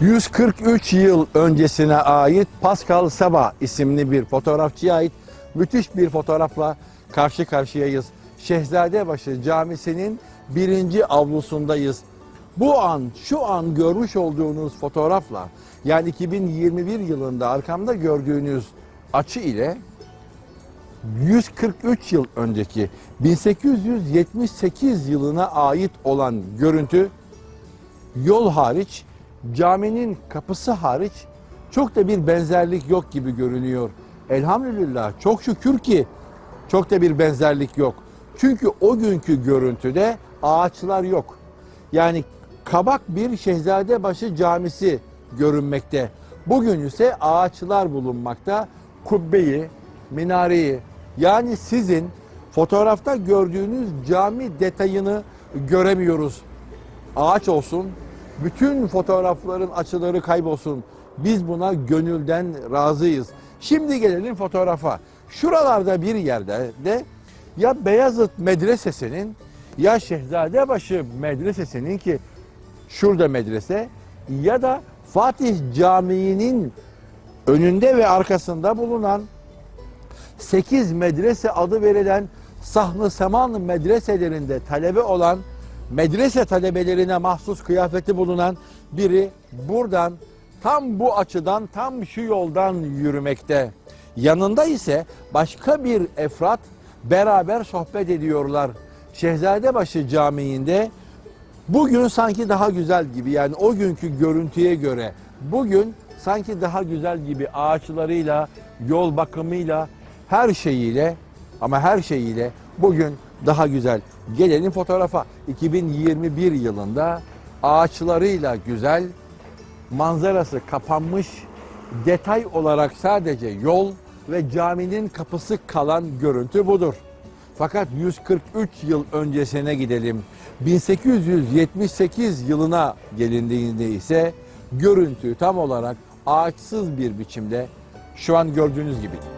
143 yıl öncesine ait Pascal Saba isimli bir fotoğrafçıya ait müthiş bir fotoğrafla karşı karşıyayız. Şehzadebaşı Camisi'nin birinci avlusundayız. Bu an, şu an görmüş olduğunuz fotoğrafla yani 2021 yılında arkamda gördüğünüz açı ile 143 yıl önceki 1878 yılına ait olan görüntü yol hariç caminin kapısı hariç çok da bir benzerlik yok gibi görünüyor. Elhamdülillah çok şükür ki çok da bir benzerlik yok. Çünkü o günkü görüntüde ağaçlar yok. Yani kabak bir Şehzadebaşı camisi görünmekte. Bugün ise ağaçlar bulunmakta. Kubbeyi, minareyi yani sizin fotoğrafta gördüğünüz cami detayını göremiyoruz. Ağaç olsun, bütün fotoğrafların açıları kaybolsun. Biz buna gönülden razıyız. Şimdi gelelim fotoğrafa. Şuralarda bir yerde de ya Beyazıt Medresesi'nin ya Şehzadebaşı Medresesi'nin ki şurada medrese ya da Fatih Camii'nin önünde ve arkasında bulunan 8 medrese adı verilen Sahn-ı Seman medreselerinde talebe olan medrese talebelerine mahsus kıyafeti bulunan biri buradan tam bu açıdan tam şu yoldan yürümekte. Yanında ise başka bir efrat beraber sohbet ediyorlar. Şehzadebaşı Camii'nde bugün sanki daha güzel gibi yani o günkü görüntüye göre bugün sanki daha güzel gibi ağaçlarıyla, yol bakımıyla, her şeyiyle ama her şeyiyle bugün daha güzel. Gelelim fotoğrafa. 2021 yılında ağaçlarıyla güzel, manzarası kapanmış, detay olarak sadece yol ve caminin kapısı kalan görüntü budur. Fakat 143 yıl öncesine gidelim. 1878 yılına gelindiğinde ise görüntü tam olarak ağaçsız bir biçimde şu an gördüğünüz gibi.